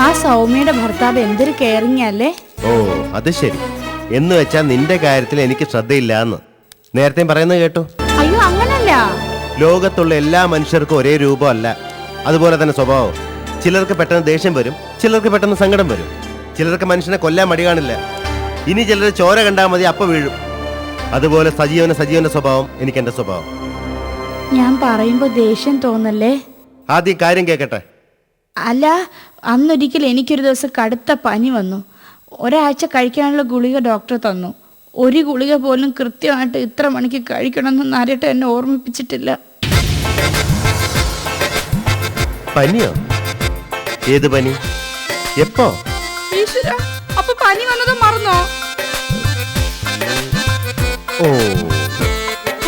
ആ സൗമ്യയുടെ ഭർത്താവ് എന്തൊരു കെയറിങ് അല്ലേ? ഓ അത് ശരി. എന്ന് വെച്ചാ നിന്റെ കാര്യത്തിൽ എനിക്ക് ശ്രദ്ധയില്ലാന്ന്. നേരത്തെ പറയുന്നത് കേട്ടു. അയ്യോ അങ്ങനല്ല. ലോകത്തുള്ള എല്ലാ മനുഷ്യർക്കും ഒരേ രൂപമല്ല. അതുപോലെ തന്നെ സ്വഭാവം. ചിലർക്ക് പെട്ടെന്ന് ദേഷ്യം വരും ചിലർക്ക് പെട്ടെന്ന് സങ്കടം വരും. ചിലർക്ക് മനുഷ്യനെ കൊല്ലാൻ മടി കാണില്ല. ഇനി ചിലർ ചോര കണ്ടാൽ മതി അപ്പ വീഴും. അതുപോലെ സജീവന സജീവന്റെ സ്വഭാവം എനിക്ക് എന്റെ സ്വഭാവം. ഞാൻ പറയുമ്പോ ദേഷ്യം തോന്നല്ലേ? ആദ്യം കാര്യം കേക്കട്ടെ. അല്ല അന്നൊരിക്കൽ എനിക്കൊരു ദിവസം കടുത്ത പനി വന്നു. ഒരാഴ്ച കഴിക്കാനുള്ള ഗുളിക ഡോക്ടർ തന്നു. ഒരു ഗുളിക പോലും കൃത്യമായിട്ട് ഇത്ര മണിക്ക് കഴിക്കണമെന്ന് നരട്ട് എന്നെ ഓർമ്മിപ്പിച്ചിട്ടില്ല. പനിയോ? ഏത് പനി? എപ്പോ? ഓ.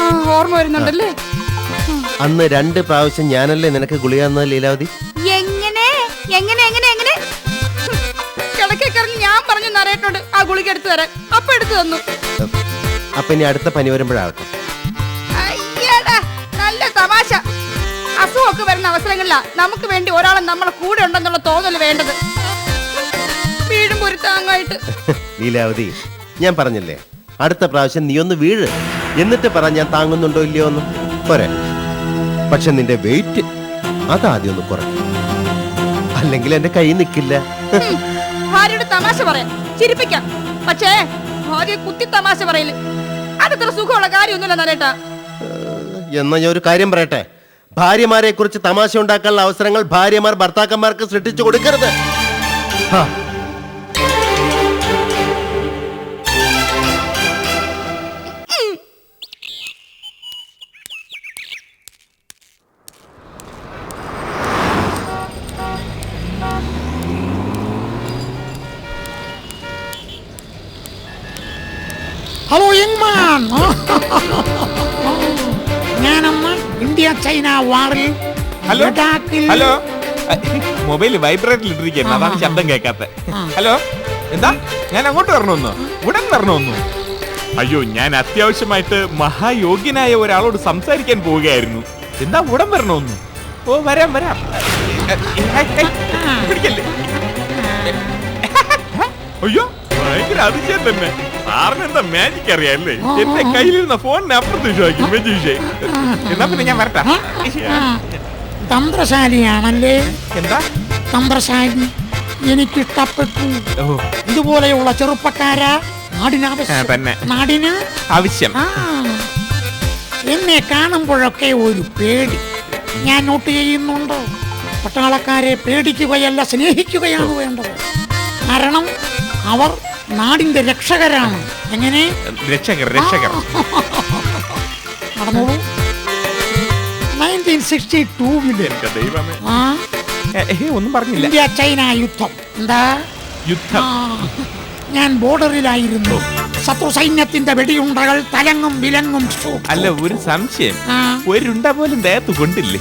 ആ ഓർമ്മ വരുന്നുണ്ടല്ലേ? അന്ന് രണ്ട് പ്രാവശ്യം ഞാനല്ലേ നിനക്ക് ഗുളിക തന്നത് ലീലാവതി? എങ്ങനെ? എങ്ങനെ എങ്ങനെ എങ്ങനെ? കിടക്കെ കിടന്ന് ഞാൻ പറഞ്ഞു നരേട്ടോട് ആ ഗുളിക എടുത്തു തരാൻ. അപ്പൊ എടുത്തു തന്നു. അപ്പൊ ഇനി അടുത്ത പനി വരുമ്പോഴാകട്ടെ അയ്യടാ നല്ല തമാശ. അസുഖമൊക്കെ വരുന്ന അവസരങ്ങളിലാ നമുക്ക് വേണ്ടി ഒരാളെ നമ്മളെ കൂടെ ഉണ്ടെന്നുള്ള തോന്നൽ വേണ്ടത്. വീഴും പൊരുത്താങ്ങായിട്ട് ലീലാവതി ഞാൻ പറഞ്ഞില്ലേ? അടുത്ത പ്രാവശ്യം നീ ഒന്ന് വീഴ്. എന്നിട്ട് പറ ഞാൻ താങ്ങുന്നുണ്ടോ ഇല്ലയോ എന്ന്. പോരെ. പക്ഷെ നിന്റെ വെയിറ്റ് അതാദ്യം ഒന്ന് കുറയ്ക്കും. അല്ലെങ്കിൽ എന്റെ കൈ നിൽക്കില്ല ഭാര്യയുടെ തമാശ പറയാം. ചിരിപ്പിക്കാം. പക്ഷേ ഭാര്യ കുത്തി തമാശ പറയില്ല അതത്ര സുഖമുള്ള കാര്യമൊന്നുമില്ല നരേട്ടാ. എന്നാ ഞാൻ ഒരു കാര്യം പറയട്ടെ? ഭാര്യമാരെ കുറിച്ച് തമാശ ഉണ്ടാക്കാനുള്ള അവസരങ്ങൾ ഭാര്യമാർ ഭർത്താക്കന്മാർക്ക് സൃഷ്ടിച്ചു കൊടുക്കരുത്. യങ് ഞാനമ്മ ഇന്ത്യ ചൈന വാറിൽ ഹലോ ലഡാക്കിൽ ഹലോ മൊബൈൽ വൈബ്രേറ്റിൽ ഇട്ടിരിക്കുന്നു അതാണ് ശബ്ദം കേൾക്കാത്ത ഹലോ എന്താ ഞാൻ അങ്ങോട്ട് വരണമെന്നോ ഉടൻ വരണമെന്നോ അയ്യോ ഞാൻ അത്യാവശ്യമായിട്ട് മഹായോഗ്യനായ ഒരാളോട് സംസാരിക്കാൻ പോവുകയായിരുന്നു എന്താ ഉടൻ വരണമെന്നു ഓ വരാം വരാം പിടിക്കല്ലേ അയ്യോ ഭയങ്കര അതിശയം തന്നെ സാറിന് എന്താ മാജിക് അറിയാല്ലേ? എന്റെ കയ്യിലിരുന്ന ഫോണിനെ അപ്രത്യക്ഷമാക്കി മെജീഷേ എന്നാ പിന്നെ ഞാൻ വരട്ടെ. തന്ത്രശാലിയാണല്ലേ? എന്താ? തന്ത്രശാലി. എനിക്കിഷ്ടപ്പെട്ടു ഓ. ഇതുപോലെയുള്ള ചെറുപ്പക്കാരാ? തന്നെ. നാടിന്? ആവശ്യം. എന്നെ കാണുമ്പോഴൊക്കെ ഒരു പേടി. ഞാൻ നോട്ട് ചെയ്യുന്നുണ്ട്? പട്ടാളക്കാരെ പേടിക്കുകയല്ല സ്നേഹിക്കുകയാണ് വേണ്ടത്. കാരണം അവർ നാടിന്റെ രക്ഷകരാണ്. എങ്ങനെ? രക്ഷകർ രക്ഷകർ. നടന്നോളൂ. നയന്റീൻ സിക്സ്റ്റി ടൂവിൽ ദൈവമേ. ആ? ഏ, ഏ, ഒന്നും പറഞ്ഞില്ല. ഇന്ത്യ ചൈന യുദ്ധം. എന്താ? യുദ്ധം. ഞാൻ ബോർഡറിലായിരുന്നു. ശത്രു സൈന്യത്തിന്റെ വെടിയുണ്ടകൾ തലങ്ങും വിലങ്ങും. അല്ല ഒരു സംശയം. ഒരുണ്ട പോലും ദേഹത്ത് കൊണ്ടില്ലേ?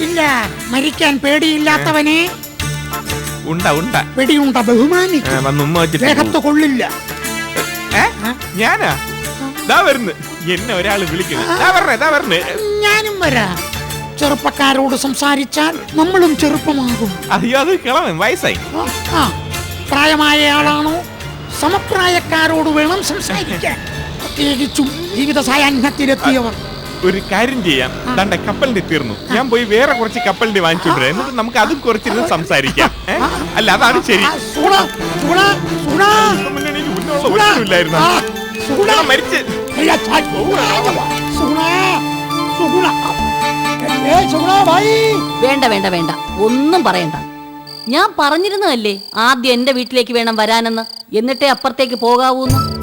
ഇല്ല മരിക്കാൻ പേടിയില്ലാത്തവനെ ഉണ്ട ഉണ്ട. വെടിയുണ്ട ബഹുമാനിക്കും. വന്ന് ഉമ്മ വെച്ചിട്ട് ദേഹത്ത് കൊള്ളില്ല. ഏ? ഞാനാ? ദാ വരുന്നു. എന്നെ ഒരാൾ വിളിക്കുന്നു. ദാ പറഞ്ഞേ ഞാനും വരാം. ചെറുപ്പക്കാരോട് സംസാരിച്ചാൽ നമ്മളും ചെറുപ്പമാകും. അയ്യോ അത് കിളവൻ വയസ്സായി. ആ, ആ. പ്രായമായ ആളാണോ? സമപ്രായക്കാരോട് വേണം സംസാരിക്കാൻ. പ്രത്യേകിച്ചും ജീവിത സായാഹ്നത്തിലെത്തിയവർ ഒരു കാര്യം ചെയ്യാം. തണ്ട കപ്പലിന്റെ തീർന്നു. ഞാൻ പോയി വേറെ കുറച്ച് കപ്പലിന്റെ വാങ്ങിച്ചോണ്ടിരാം എന്നിട്ട് നമുക്ക് അതും കുറച്ചിരുന്ന് സംസാരിക്കാം. ഏ? അല്ല അതാണ് ശരി. മുന്നണിയിൽ മരിച്ച്. വേണ്ട വേണ്ട വേണ്ട. ഒന്നും പറയണ്ട. ഞാൻ പറഞ്ഞിരുന്നതല്ലേ ആദ്യം എന്റെ വീട്ടിലേക്ക് വേണം വരാനെന്ന്. എന്നിട്ടേ അപ്പുറത്തേക്ക് പോകാവൂന്ന്.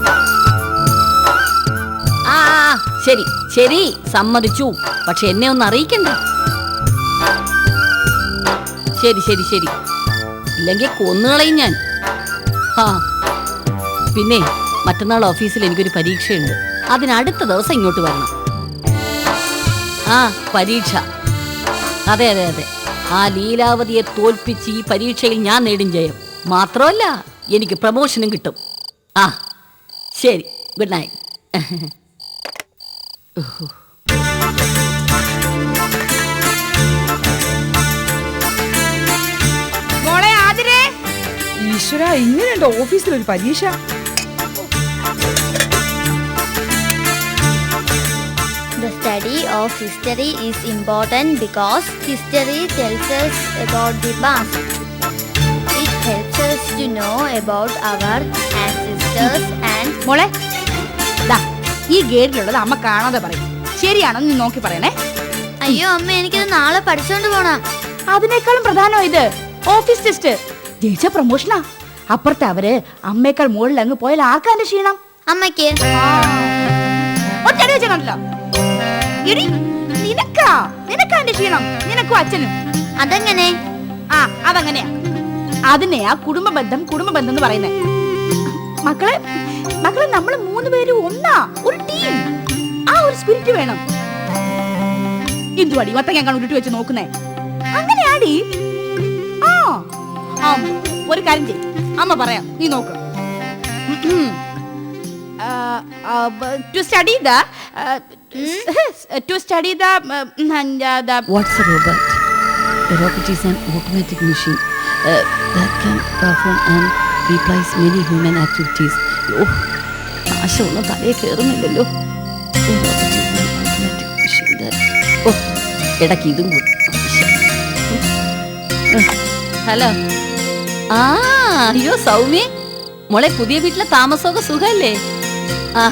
ശരി ശരി സമ്മതിച്ചു. പക്ഷെ എന്നെ ഒന്ന് അറിയിക്കണ്ട. ശരി ശരി ശരി. ഇല്ലെങ്കിൽ കൊന്നുകളയും ഞാൻ. ആ പിന്നെ മറ്റന്നാൾ ഓഫീസിൽ എനിക്കൊരു പരീക്ഷയുണ്ട്. അതിനടുത്ത ദിവസം ഇങ്ങോട്ട് വരണം. ആ പരീക്ഷ. അതെ അതെ അതെ. ആ ലീലാവതിയെ തോൽപ്പിച്ച് ഈ പരീക്ഷയിൽ ഞാൻ നേടും ജയം. മാത്രമല്ല എനിക്ക് പ്രമോഷനും കിട്ടും. ആ ശരി. Good night. ഈശ്വര ഇങ്ങനെയുണ്ട് ഓഫീസിൽ ഒരു പരീക്ഷ The study of history is important because history tells us about the past. It helps us to know about our ancestors and മോളെ ഈ ഗേറ്റിലുള്ളത് അമ്മ കാണാതെ പറയും. ശരിയാണെന്ന് നീ നോക്കി പറയണേ. അയ്യോ അമ്മ എനിക്കിത് നാളെ പഠിച്ചോണ്ട് പോണം. അതിനേക്കാളും പ്രധാനം ഇത്. Office test. ജയിച്ച പ്രൊമോഷനാ. അപ്പുറത്തെ അവർ അമ്മേക്കാൾ മുകളിൽ അങ്ങ് പോയാൽ ആർക്കാന്റെ ക്ഷീണം? അമ്മയ്ക്ക്. വെച്ച കണ്ടല്ലോ എടി നിനക്കാ? നിനക്കാന്റെ ക്ഷീണം. നിനക്കും അച്ഛനും. അതെങ്ങനെ? ആ അതങ്ങനെയാ. അതിനെയാ കുടുംബ ബന്ധം കുടുംബ ബന്ധം എന്ന് പറയുന്നത് മക്കളെ മക്കളെ നമ്മൾ മൂന്ന് പേരും ഒന്നാ ഒരു ടീം ആ ഒരു സ്പിരിറ്റ് വേണം. എന്തുവാടി വത്തങ്ങ ഉരുട്ടി വെച്ച് നോക്കുന്നേ? അങ്ങനെയാടി. ആ ആ ഒരു കാര്യം ചെയ് അമ്മ പറയാം നീ നോക്ക്. To study the to study the What's a robot? A robot is an automatic machine uh, that can perform and replace many human activities. ഓ ആശയൊന്നും തലയെ കയറുന്നില്ലല്ലോ ഓ ഇതും ഹലോ. ആ അയ്യോ സൗമ്യ. മോളെ പുതിയ വീട്ടിലെ താമസമൊക്കെ സുഖല്ലേ ആ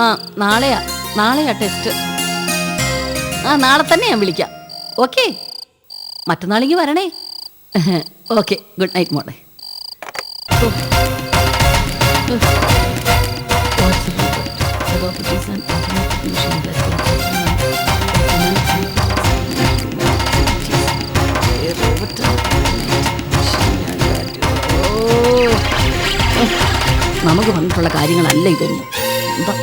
ആ നാളെയാ നാളെയാ ടെസ്റ്റ്. ആ നാളെ തന്നെ ഞാൻ വിളിക്കാം. ഓക്കെ. മറ്റന്നാളിങ്ങി വരണേ. ഓക്കെ ഗുഡ് നൈറ്റ് മോളെ. നമുക്ക് വന്നിട്ടുള്ള കാര്യങ്ങളല്ല ഇതൊന്നും. എന്താ?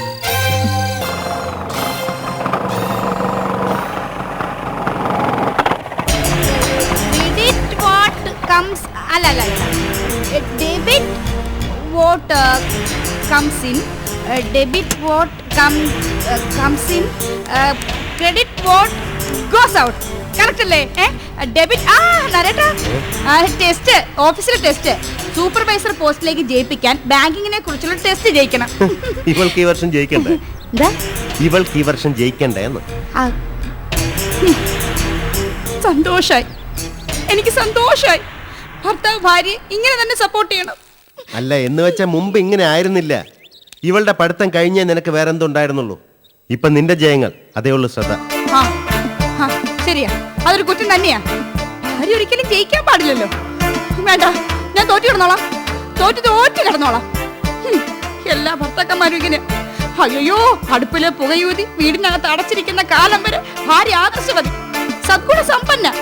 Comes debit comes in. Debit what comes in credit what goes out correct അല്ലേ? ഡെബിറ്റ് ആ നരേട്ടാ. ടെസ്റ്റ് ഓഫീസിലെ ടെസ്റ്റ് സൂപ്പർവൈസർ പോസ്റ്റിലേക്ക് ജയിപ്പിക്കാൻ ബാങ്കിങ്ങിനെ കുറിച്ചുള്ള ടെസ്റ്റ് ജയിക്കണം. ഇവൾക്ക് ഈ വർഷം ജയിക്കണ്ടേ? എന്താ? ഇവൾക്ക് ഈ വർഷം ജയിക്കണ്ടേ എന്ന്. സന്തോഷായി. എനിക്ക് സന്തോഷായി. ഭർത്താവ് ഭാര്യ ഇങ്ങനെ തന്നെ സപ്പോർട്ട് ചെയ്യണം. അല്ല എന്ന് വെച്ചാൽ മുമ്പ് ഇങ്ങനെ ആയിരുന്നില്ല. ഇവളുടെ പഠിത്തം കഴിഞ്ഞേ നിനക്ക് വേറെ എന്തുണ്ടായിരുന്നുള്ളൂ ഇപ്പൊ നിന്റെ ജയങ്ങൾ അതേ ഉള്ളൂ ശ്രദ്ധ. ശരിയാ. അതൊരു കുറ്റം തന്നെയാ. ഭാര്യ ഒരിക്കലും ജയിക്കാൻ പാടില്ലല്ലോ. വേണ്ട ഞാൻ തോറ്റു കിടന്നോളാം. തോറ്റു തോറ്റു കിടന്നോളാം. എല്ലാ ഭർത്താക്കന്മാരും ഇങ്ങനെ അയ്യോ അടുപ്പിലെ പുകയൂതി വീടിനകത്ത് അടച്ചിരിക്കുന്ന കാലം വരെ ഭാര്യ ആദർശവതി സദ്ഗുണ സമ്പന്ന.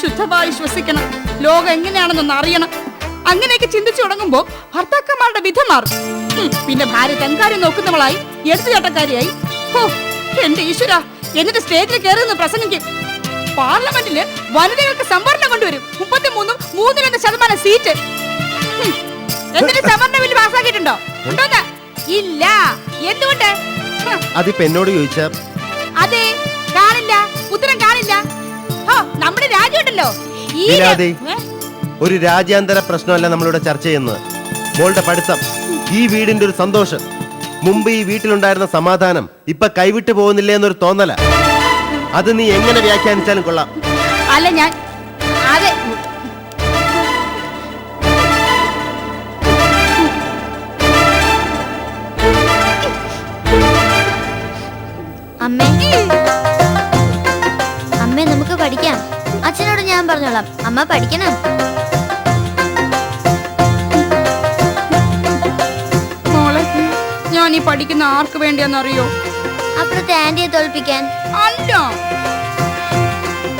ശുദ്ധമായി ശ്വസിക്കണം. ലോകം എങ്ങനെയാണെന്നൊന്ന് അറിയണം. അങ്ങനെയൊക്കെ ചിന്തിച്ചു തുടങ്ങുമ്പോ ഭർത്താക്കന്മാരുടെ വിധം മാറും പിന്നെ ഭാര്യ തൻകാര്യം നോക്കുന്നവളായി എടുത്തുചാട്ടക്കാരിയായി ഹോ എന്റെ ഈശ്വര എന്നിട്ട് സ്റ്റേജിൽ കയറി നിന്ന് പ്രസംഗിക്കും. പാർലമെന്റിൽ വനിതകൾക്ക് സംവരണം കൊണ്ടുവരും. മുപ്പത്തിമൂന്നും മൂന്ന് രണ്ട് ശതമാനം സീറ്റ്. എന്നിട്ട് സംവരണ ബില്ല് പാസ്സാക്കിയിട്ടുണ്ടോ? ഉണ്ടോന്ന്? ഇല്ല. എന്തുകൊണ്ട്? അതിപ്പോ എന്നോട് ചോദിച്ച? അതെ കാണില്ല. ഉത്തരം കാണില്ല. ഹോ നമ്മുടെ രാജ്യമുണ്ടല്ലോ ഈ രാ- ലീലാവതി. ഏ? ഒരു രാജ്യാന്തര പ്രശ്നമല്ല നമ്മളിവിടെ ചർച്ച ചെയ്യുന്നത്. മോളുടെ പഠിത്തം ഈ വീടിന്റെ ഒരു സന്തോഷം മുമ്പ് ഈ വീട്ടിലുണ്ടായിരുന്ന സമാധാനം ഇപ്പൊ കൈവിട്ടു പോകുന്നില്ലേ എന്നൊരു തോന്നല. അത് നീ എങ്ങനെ വ്യാഖ്യാനിച്ചാലും കൊള്ളാം. അല്ല ഞാൻ അമ്മേ. അമ്മേ നമുക്ക് പഠിക്കാം. അച്ഛനോട് ഞാൻ പറഞ്ഞോളാം. അമ്മ പഠിക്കണം. മോളെ ഞാൻ ഈ പഠിക്കുന്ന ആർക്ക് വേണ്ടിയാന്നറിയോ അപ്പുറത്തെ ആന്റിയെ തോൽപ്പിക്കാൻ. അല്ല.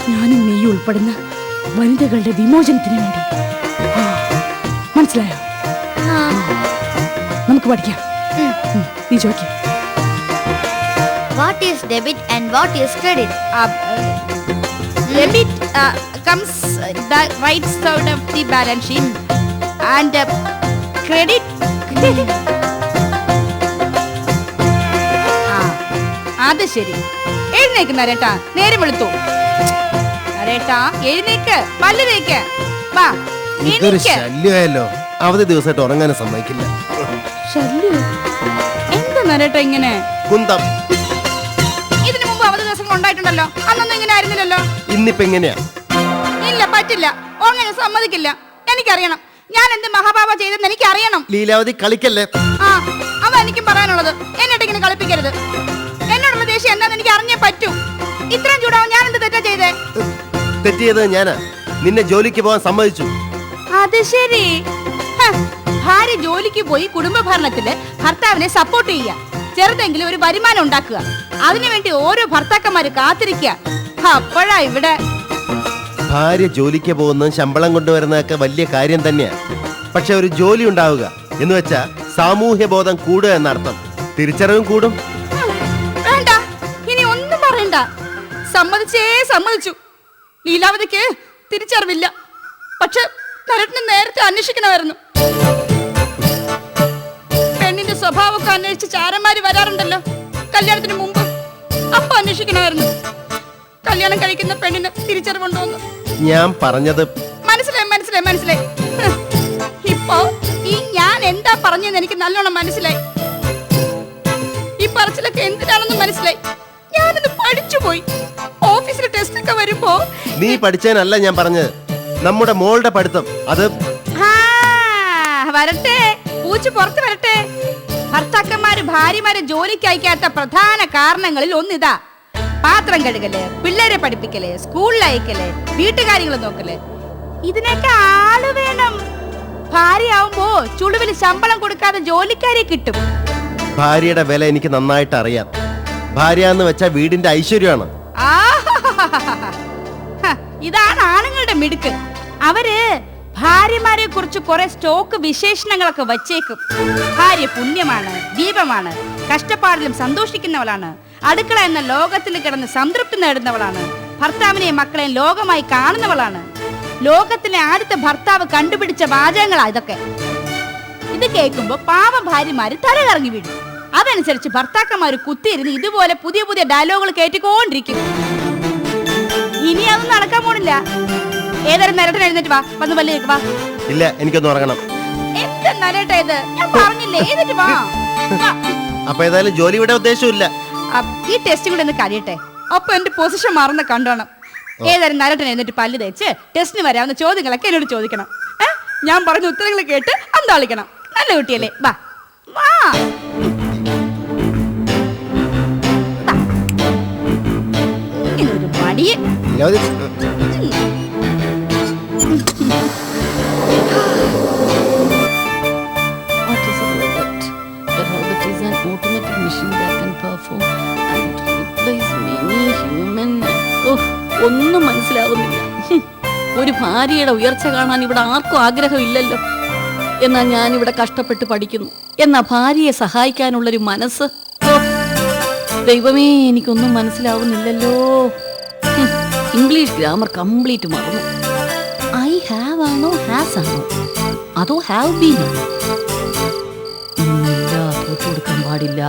ഞാനും നീ ഉൾപ്പെടുന്ന വനിതകളുടെ വിമോചനത്തിന് വേണ്ടി. മനസ്സിലായോ? നമുക്ക് പഠിക്കാം. നീ ചോദിക്കാം. What is debit and what is credit? Debit uh, comes the right side of the balance sheet. And uh, credit. ആ, അത് ശരി. എഴുന്നേക്ക് നരേട്ടാ. നേരെ വെളുത്തു. നരേട്ടാ എഴുന്നേക്ക്. പല്ല് തേക്ക് വാ ഇതൊരു എനിക്ക് ശല്യമായല്ലോ. അവധി ദിവസമായിട്ട് ഉറങ്ങാനും സമ്മതിക്കില്ല. ശല്യം? എന്താ നരേട്ടാ ഇങ്ങനെ? കുന്തം. അവധി ഉണ്ടായിട്ടുണ്ടല്ലോ അന്നൊന്നും ഇങ്ങനെ ആയിരുന്നില്ലല്ലോ? ഇന്നിപ്പോ എങ്ങനെയാ? ഇല്ല പറ്റില്ല. അങ്ങനെ സമ്മതിക്കില്ല. എനിക്കറിയണം. ഞാൻ എന്ത് മഹാപാപ ചെയ്തെന്ന് എനിക്കറിയണം. ലീലാവതി കളിക്കല്ലേ? ആ അതാ എനിക്കും പറയാനുള്ളത്. എന്നിട്ട് ഇങ്ങനെ കളിപ്പിക്കരുത്. എന്നോടുള്ള ദേഷ്യം എന്താന്ന് എനിക്ക് അറിഞ്ഞേ പറ്റൂ. ഇത്രയും ചൂടാവും ഞാൻ എന്ത് തെറ്റാ ചെയ്തേ? തെറ്റ് ചെയ്തത് ഞാനാ. നിന്നെ ജോലിക്ക് പോകാൻ സമ്മതിച്ചു. അത് ശരി. ഹ, ഭാര്യ ജോലിക്ക് പോയി കുടുംബഭരണത്തിൽ ഭർത്താവിനെ സപ്പോർട്ട് ചെയ്യുക ചെറുതെങ്കിലും ഒരു വരുമാനം ഉണ്ടാക്കുക. അതിനുവേണ്ടി ഓരോ ഭർത്താക്കന്മാര് കാത്തിരിക്കുക. അപ്പോഴാ ഇവിടെ ഭാര്യ ജോലിക്ക് പോകുന്നതും ശമ്പളം കൊണ്ടുവരുന്നതൊക്കെ വലിയ കാര്യം തന്നെയാ. പക്ഷെ ഒരു ജോലി ഉണ്ടാവുക എന്ന് വെച്ചാ സാമൂഹ്യ ബോധം കൂടുക എന്നർത്ഥം. തിരിച്ചറിവും കൂടും. വേണ്ട ഇനി ഒന്നും പറയണ്ട. സമ്മതിച്ചേ സമ്മതിച്ചു. ലീലാവതിക്ക് തിരിച്ചറിവില്ല. പക്ഷെ നരട്ടിന് നേരത്തെ അന്വേഷിക്കണമായിരുന്നു. അന്വേഷിച്ച് ചാരന്മാര് വരാറുണ്ടല്ലോ. കല്യാണത്തിന് മുമ്പ്. അപ്പൊ അന്വേഷിക്കണമായിരുന്നു. കല്യാണം കഴിക്കുന്ന പെണ്ണിന് തിരിച്ചറിവുണ്ടോന്ന്. ഞാൻ പറഞ്ഞത് മനസ്സിലായി മനസ്സിലായി മനസ്സിലായി. ഇപ്പൊ ഈ ഞാൻ എന്താ പറഞ്ഞെന്ന് എനിക്ക് നല്ലോണം മനസ്സിലായി. ഈ പറച്ചിലൊക്കെ എന്തിനാണെന്ന് മനസ്സിലായി. ഞാനത് പഠിച്ചുപോയി ഓഫീസിൽ ടെസ്റ്റ് ഒക്കെ വരുമ്പോ നീ പഠിച്ചതിനല്ല ഞാൻ പറഞ്ഞത്. നമ്മുടെ മോളുടെ പഠിത്തം. അത് വരട്ടെ. പൂച്ച പുറത്ത് വരട്ടെ. ഭർത്താക്കന്മാര് ഭാര്യമാരെ ജോലിക്ക് അയക്കാത്ത പ്രധാന കാരണങ്ങളിൽ ഒന്നിതാ. പാത്രം കഴുകൽ പിള്ളേരെ പഠിപ്പിക്കൽ സ്കൂളിൽ അയക്കൽ വീട്ടുകാര്യങ്ങൾ നോക്കൽ. ഇതിനൊക്കെ ആൾ വേണം. ഭാര്യയാവുമ്പോ ചുളുവിൽ ശമ്പളം കൊടുക്കാതെ ജോലിക്കാരെ കിട്ടും. ഭാര്യയുടെ വില എനിക്ക് നന്നായിട്ട് അറിയാം. ഭാര്യ എന്ന് വെച്ചാൽ വീടിന്റെ ഐശ്വര്യമാണ്. ഇതാണ് ആണുങ്ങളുടെ മിടുക്ക്. അവർ ഭാര്യമാരെ കുറിച്ച് കുറെ സ്റ്റോക്ക് വിശേഷണങ്ങളൊക്കെ വച്ചേക്കും. ഭാര്യ പുണ്യമാണ് ദീപമാണ് കഷ്ടപ്പാടിലും സന്തോഷിക്കുന്നവളാണ് അടുക്കള എന്ന ലോകത്തിൽ കിടന്ന് സംതൃപ്തി നേടുന്നവളാണ് ഭർത്താവിനെയും മക്കളെയും ലോകമായി കാണുന്നവളാണ്. ലോകത്തിലെ ആദ്യത്തെ ഭർത്താവ് കണ്ടുപിടിച്ച വാചകങ്ങളാ ഇതൊക്കെ. ഇത് കേൾക്കുമ്പോ പാവ ഭാര്യമാര് തല കറങ്ങി വീഴും. അതനുസരിച്ച് ഭർത്താക്കന്മാര് കുത്തിയിരുന്ന് ഇതുപോലെ പുതിയ പുതിയ ഡയലോഗുകൾ കേറ്റിക്കൊണ്ടിരിക്കും ഇനി അതൊന്നും നടക്കാൻ പോണില്ല. ഏതായാലും നരട്ടൻ എഴുന്നേറ്റ് വാ. വന്ന് വല്ല വാ. ഇല്ല എനിക്കൊന്ന് ഉറങ്ങണം. എന്താ നരട്ട ഇത്? ഞാൻ പറഞ്ഞില്ലേ എഴുന്നേറ്റ് വാ. വാ. അപ്പൊ ഏതായാലും ജോലി വിടാൻ ഉദ്ദേശമില്ല അ, ഈ ടെസ്റ്റും കൂടെ ഒന്ന് കഴിയട്ടെ. അപ്പൊ എന്റെ പൊസിഷൻ മാറുന്ന കണ്ടോണം. ഏതായാലും നരട്ടൻ എഴുന്നേറ്റ് പല്ല് തേച്ച് ടെസ്റ്റിന് വരാവുന്ന ചോദ്യങ്ങളൊക്കെ എന്നോട് ചോദിക്കണം. ഏ? ഞാൻ പറഞ്ഞ ഉത്തരങ്ങൾ കേട്ട് അന്താളിക്കണം. നല്ല കുട്ടിയല്ലേ. വാ. വാ. ഇതൊരു മടിയൻ ഒന്നും മനസ്സിലാവുന്നില്ല. ഒരു ഭാര്യയുടെ ഉയർച്ച കാണാൻ ഇവിടെ ആർക്കും ആഗ്രഹമില്ലല്ലോ. എന്നാ ഞാൻ ഇവിടെ കഷ്ടപ്പെട്ട് പഠിക്കുന്നു. എന്നാ ഭാര്യയെ സഹായിക്കാനുള്ളൊരു മനസ്സ്. ദൈവമേ എനിക്കൊന്നും മനസ്സിലാവുന്നില്ലല്ലോ. ഇംഗ്ലീഷ് ഗ്രാമർ കംപ്ലീറ്റ് മറന്നു. ഐ ഹാവ് ആണോ ഹാസ് അതോ ഹാവ് ബീൻ ആണോ ഇല്ല കൊടുക്കാൻ പാടില്ല.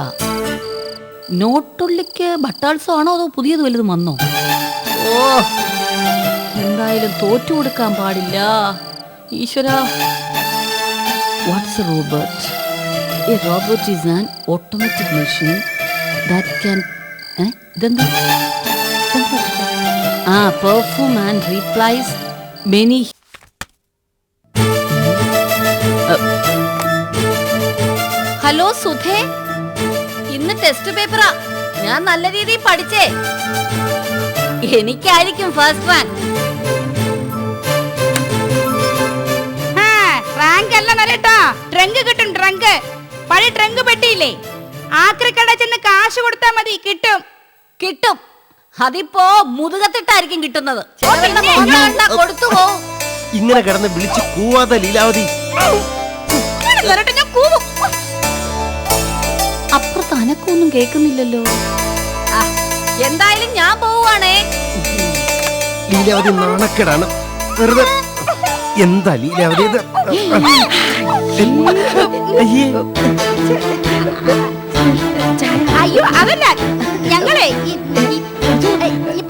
നോട്ടുള്ളിക്ക് ബട്ടാൾസോ ആണോ അതോ പുതിയത് വല്ലതും വന്നോ? ഓ എന്തായാലും തോറ്റു കൊടുക്കാൻ പാടില്ല. ഈശ്വര. What's a robot a robot is an automatic machine that can ഇതെന്താ? ആ perform and replace many hello സുധേ ഇന്ന് ടെസ്റ്റ് പേപ്പറാ ഞാൻ നല്ല രീതിയിൽ പഠിച്ചേ. എനിക്കായിരിക്കും ഫസ്റ്റ് റാങ്ക് റാങ്ക് അല്ല നരട്ടാ ട്രങ്ക് കിട്ടും ട്രങ്ക് പഴയ ട്രങ്ക് പെട്ടിയില്ലേ? ആക്രിക്കട ചെന്ന് കാശ് കൊടുത്താ മതി കിട്ടും. കിട്ടും. അതിപ്പോ മുതുകത്തിട്ടായിരിക്കും കിട്ടുന്നത്? കൊടുത്തു പോ. ഇങ്ങനെ കിടന്ന് വിളിച്ച് കൂവാതെ ലീലാവതി. വരട്ടെ ഞാൻ കൂവും. അപ്പുറത്ത് അനക്കൊന്നും കേൾക്കുന്നില്ലല്ലോ. എന്തായാലും ഞാൻ പോവുകയാണേ. ലീലാവതി നാണക്കേടാണ്. വെറുതെ എന്താ ലീലാവതി ഇത്? അയ്യേ. അയ്യോ അതല്ല. ഞങ്ങളെ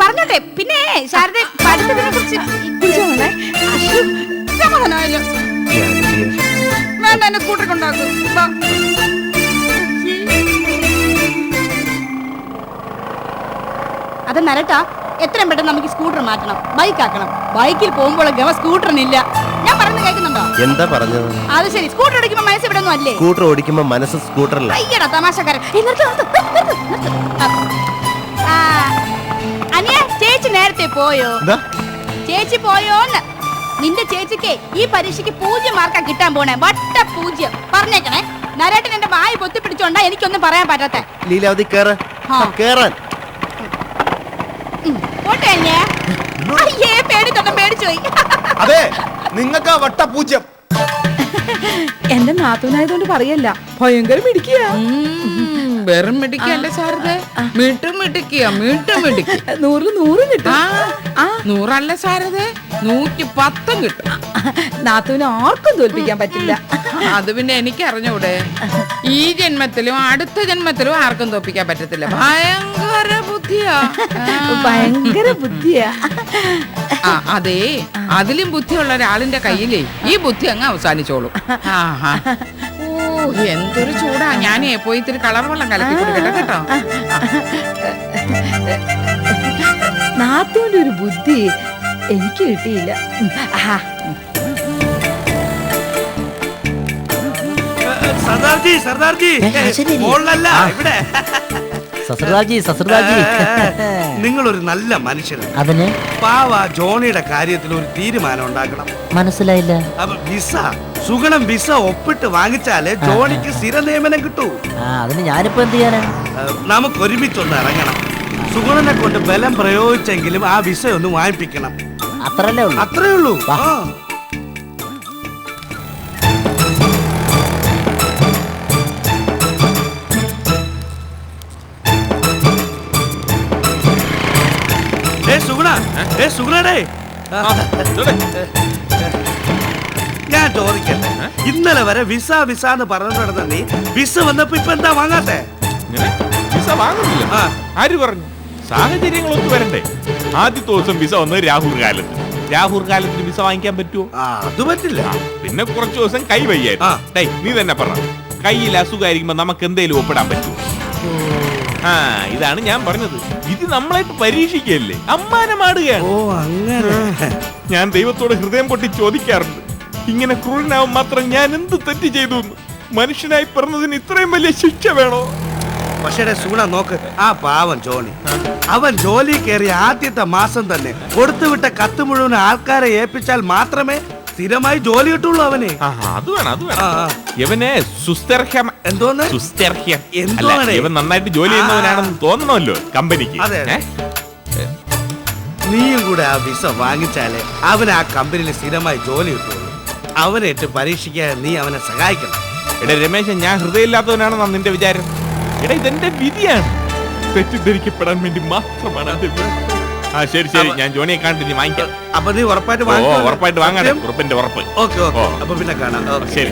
പറഞ്ഞോട്ടെ. പിന്നെ ശാരദ പഠിത്തത്തിനെ കുറിച്ച് വേണ്ട എന്നെ സ്കൂട്ടർ കൊണ്ടാക്കും. അത് നരട്ടാ എത്രയും പെട്ടെന്ന് നമുക്ക് സ്കൂട്ടർ മാറ്റണം. ബൈക്ക് ആക്കണം. ബൈക്കിൽ പോകുമ്പോൾ ഗവ സ്കൂട്ടറിനില്ല. ഞാൻ പറഞ്ഞു കേൾക്കുന്നുണ്ടോ? എന്താ പറഞ്ഞത്? അത് ശരി. സ്കൂട്ടർ ഓടിക്കുമ്പോ മനസ്സ് ഇവിടെ ഒന്നും അല്ലേ? സ്കൂട്ടർ ഓടിക്കുമ്പോ മനസ്സ് സ്കൂട്ടറില്ല. അയ്യടാ തമാശക്കാരൻ. ഏയ് നിർത്ത്, നിർത്ത്, നിർത്ത്, നിർത്ത്. ആ, അനിയ ചേച്ചി നേരത്തെ പോയോ? എന്താ? ചേച്ചി പോയോന്ന്. നിന്റെ ചേച്ചിക്ക് ഈ പരീക്ഷയ്ക്ക് പൂജ്യം മാർക്കാ കിട്ടാൻ പോണേ. വട്ട പൂജ്യം. പറഞ്ഞേക്കണേ. നരേട്ടൻ എന്റെ വായി പൊത്തി പിടിച്ചോണ്ടാ എനിക്കൊന്നും പറയാൻ പറ്റാത്ത. ലീലാവതി കേറ്. കേറാൻ. പോട്ടെ അയ്യേ പേടി തൊട്ടും പേടിച്ചു പോയി. അതെ നിങ്ങൾക്ക് വട്ട പൂജ്യം. എന്റെ നാത്തൂനായതുകൊണ്ട് പറയല്ല. ഭയങ്കര മിടിക്കുക വെറും മിടിക്കല്ല സാറത് മിട്ടും മിടിക്കുക മിട്ടും മിടിക്കുക നൂറിൽ നൂറ് കിട്ടും. ആ നൂറല്ല സാറത് നൂറ്റി പത്തും കിട്ടും നാത്തുവിനെ ആർക്കും തോൽപ്പിക്കാൻ പറ്റില്ല. അത് പിന്നെ എനിക്ക് അറിഞ്ഞൂടെ ഈ ജന്മത്തിലും അടുത്ത ജന്മത്തിലും ആർക്കും തോൽപ്പിക്കാൻ പറ്റത്തില്ല. ഭയങ്കര ബുദ്ധിയാ. ഭയങ്കര ബുദ്ധിയാ. ആ അതെ അതിലും ബുദ്ധിയുള്ള ഒരാളിന്റെ കയ്യിലേ ഈ ബുദ്ധി അങ്ങ് അവസാനിച്ചോളും. ഓ എന്തൊരു ചൂടാ. ഞാനേ പോയി ഇത്തിരി കളർ വെള്ളം കലക്കി കൊടുക്കട്ടെ കേട്ടോ. നാത്തൂന്റെ ഒരു ബുദ്ധി എനിക്ക് കിട്ടിയില്ല. നിങ്ങൾ സർദാർജി സർദാർജി. മോളിലല്ല ഇവിടെ. നിങ്ങളൊരു നല്ല മനുഷ്യനാണ്. അതിന്? പാവ ജോണിയുടെ കാര്യത്തിൽ ഒരു തീരുമാനം ഉണ്ടാക്കണം. മനസ്സിലായില്ല. വിസ സുഗണം വിസ ഒപ്പിട്ട് വാങ്ങിച്ചാലേ ജോണിക്ക് സ്ഥിര നിയമനം കിട്ടൂ അതിന് ഞാനിപ്പോ എന്ത് ചെയ്യാനാ? നമുക്ക് ഒരുമിച്ചൊന്ന് ഇറങ്ങണം. സുഗണനെ കൊണ്ട് ബലം പ്രയോഗിച്ചെങ്കിലും ആ വിസ ഒന്ന് വാങ്ങിപ്പിക്കണം. അത്രല്ലേ ഉള്ളൂ. അത്രേ ഉള്ളൂ. വാ. ആ. ഏ സുഗുണ. ഏ സുഗുണടേ. ഞാൻ ചോദിക്കട്ടെ. ഇന്നലെ വരെ വിസ വിസ എന്ന് പറഞ്ഞു നടന്ന നീ വിസ വന്നപ്പോ ഇപ്പൊ എന്താ വാങ്ങാത്തെ? ഇങ്ങനെ വിസ വാങ്ങുന്നില്ല. ആ. ആര് പറഞ്ഞു? സാഹചര്യങ്ങൾ ഒത്തു വരണ്ടേ? ആദ്യത്തെ ദിവസം വിസ വന്നത് രാഹുൽ കാലത്ത്. രാഹുൽ കാലത്തിന് വിസ വാങ്ങിക്കാൻ പറ്റുമോ അത് പറ്റില്ല. പിന്നെ കുറച്ച് ദിവസം കൈ വയ്യായിരുന്നു. നീ തന്നെ പറ. കയ്യിൽ അസുഖമായിരിക്കുമ്പോ നമുക്ക് എന്തേലും ഒപ്പിടാൻ പറ്റുമോ ആ ഇതാണ് ഞാൻ പറഞ്ഞത്. ഇത് നമ്മളായിട്ട് പരീക്ഷിക്കല്ലേ അമ്മാനമാടുകയാണ്. ഓ അങ്ങനെ. ഞാൻ ദൈവത്തോട് ഹൃദയം പൊട്ടി ചോദിക്കാറുണ്ട്. ഇങ്ങനെ ക്രൂരനാവും മാത്രം ഞാൻ എന്ത് തെറ്റ് ചെയ്തു മനുഷ്യനായി പിറന്നതിന് ഇത്രയും വലിയ ശിക്ഷ വേണോ? പക്ഷേ സുഗുണ നോക്ക്. ആ പാവം ജോണി. അവൻ ജോലി കയറി ആദ്യത്തെ മാസം തന്നെ കൊടുത്തുവിട്ട കത്ത് മുഴുവൻ ആൾക്കാരെ ഏൽപ്പിച്ചാൽ മാത്രമേ സ്ഥിരമായി ജോലി കിട്ടുള്ളൂ അവനെ. അത് വേണം അത് വേണം. ഇവനെ സുസ്ഥർഹ്യം എന്തോന്ന്? സുസ്ഥർഹ്യം എന്താണ് ഇവൻ നന്നായിട്ട് ജോലി ചെയ്യുന്നവനാണെന്ന് തോന്നണമല്ലോ കമ്പനിക്ക്. നീയും കൂടെ ആ വിസ വാങ്ങിച്ചാലേ അവൻ ആ കമ്പനിയിൽ സ്ഥിരമായി ജോലി കിട്ടുള്ളൂ. അവനെ പരീക്ഷിക്കാൻ നീ അവനെ സഹായിക്കണം. എടാ രമേശൻ ഞാൻ ഹൃദയമില്ലാത്തവനാണെന്നാണ് നിന്റെ വിചാരം? എടാ ഇതെന്റെ വിധിയാണ്. തെറ്റിദ്ധരിക്കപ്പെടാൻ വേണ്ടി മാത്രമാണ് അത് ആ ശരി ശരി. ഞാൻ ജോണിയെ കണ്ടിട്ട് നീ വാങ്ങിക്കാം. അപ്പൊ നീ ഉറപ്പായിട്ട് ഓ ഉറപ്പായിട്ട് വാങ്ങാൻ ഉറപ്പിന്റെ ഉറപ്പ്. Okay okay. അപ്പൊ പിന്നെ കാണാം. ശരി.